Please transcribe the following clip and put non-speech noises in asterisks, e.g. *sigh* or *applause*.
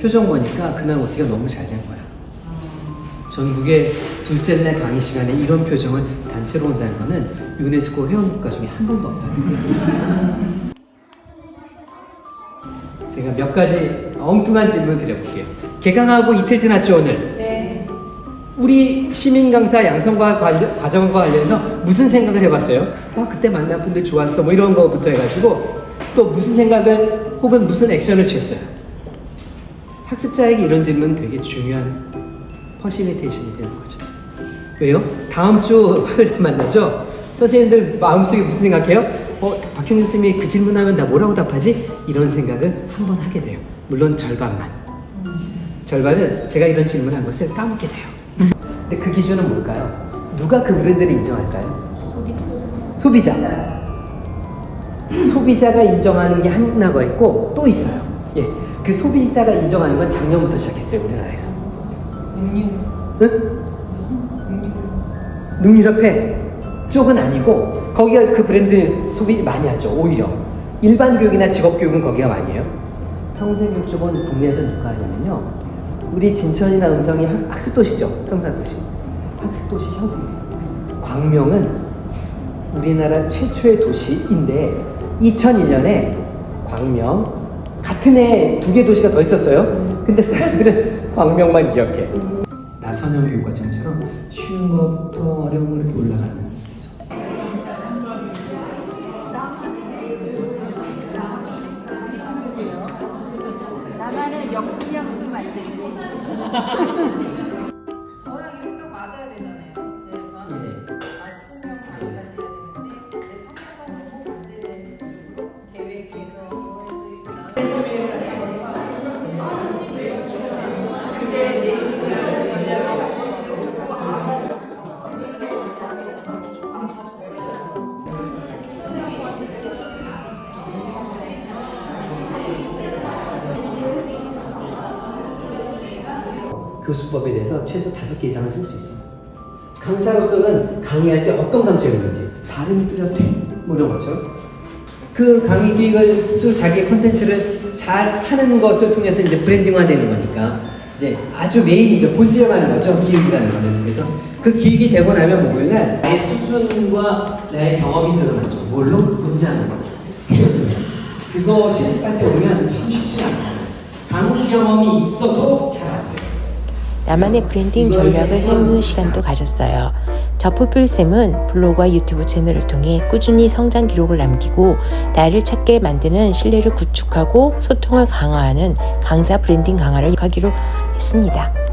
표정 보니까 그날 어떻게 너무 잘 된 거야. 전국의 둘째 날 강의 시간에 이런 표정을 단체로 온다는 거는 유네스코 회원국가 중에 한 번도 없다는 거예요. *laughs* 제가 몇 가지 엉뚱한 질문 드려볼게요. 개강하고 이틀 지났죠 오늘? 네. 우리 시민 강사 양성과 관- 과정과 관련해서 무슨 생각을 해봤어요? 아 그때 만난 분들 좋았어 뭐 이런 거부터 해가지고 또 무슨 생각을 혹은 무슨 액션을 취했어요? 학습자에게 이런 질문 되게 중요한 퍼실리테이션이 되는 거죠. 왜요? 다음 주 화요일에 만나죠? 선생님들 마음속에 무슨 생각해요? 어, 박형준 선생님이 그 질문하면 나 뭐라고 답하지? 이런 생각을 한 번 하게 돼요. 물론 절반만. 절반은 제가 이런 질문한 것을 까먹게 돼요. 근데 그 기준은 뭘까요? 누가 그 브랜드를 인정할까요? 소비자. 소비자가 인정하는 게 하나가 있고 또 있어요. 예, 그 소비자가 인정하는 건 작년부터 시작했어요 우리나라에서. 능률. 응? 능률. 능률협회 쪽은 아니고 거기가 그 브랜드 소비 많이 하죠 오히려 일반 교육이나 직업 교육은 거기가 많이 해요 평생교육 쪽은 국내에서 누가 하냐면요 우리 진천이나 음성이 학- 학습도시죠 평산도시 학습도시 협의회 광명은 우리나라 최초의 도시인데 2001년에 광명 같은 해두개 도시가 더 있었어요 근데 사람들은 광명만 기억해 나선형 교육과정처럼 쉬운 것부터 어려운 거 이렇게 올라가는 거죠. 나만의 명품 향수 만들기. 교수법에 대해서 최소 다섯 개 이상을 쓸 수 있어. 강사로서는 강의할 때 어떤 강점이 있는지 발음이 뚜렷해. 뭐 이런 것처럼. 그 강의 기획을 수 자기의 컨텐츠를 잘 하는 것을 통해서 이제 브랜딩화 되는 거니까 이제 아주 메인이죠 본질화하는 거죠 기획이라는 거는. 그래서 그 기획이 되고 나면 목요일날 나의 수준과 나의 경험이 드러나죠. 뭘로? 문장으로. 그거 실습할 때 오면 참 쉽지 않아요. 강의 경험이 있어도 잘. 나만의 브랜딩 전략을 세우는 시간도 가졌어요. 저 푸플쌤은 블로그와 유튜브 채널을 통해 꾸준히 성장 기록을 남기고 나를 찾게 만드는 신뢰를 구축하고 소통을 강화하는 강사 브랜딩 강화를 하기로 했습니다.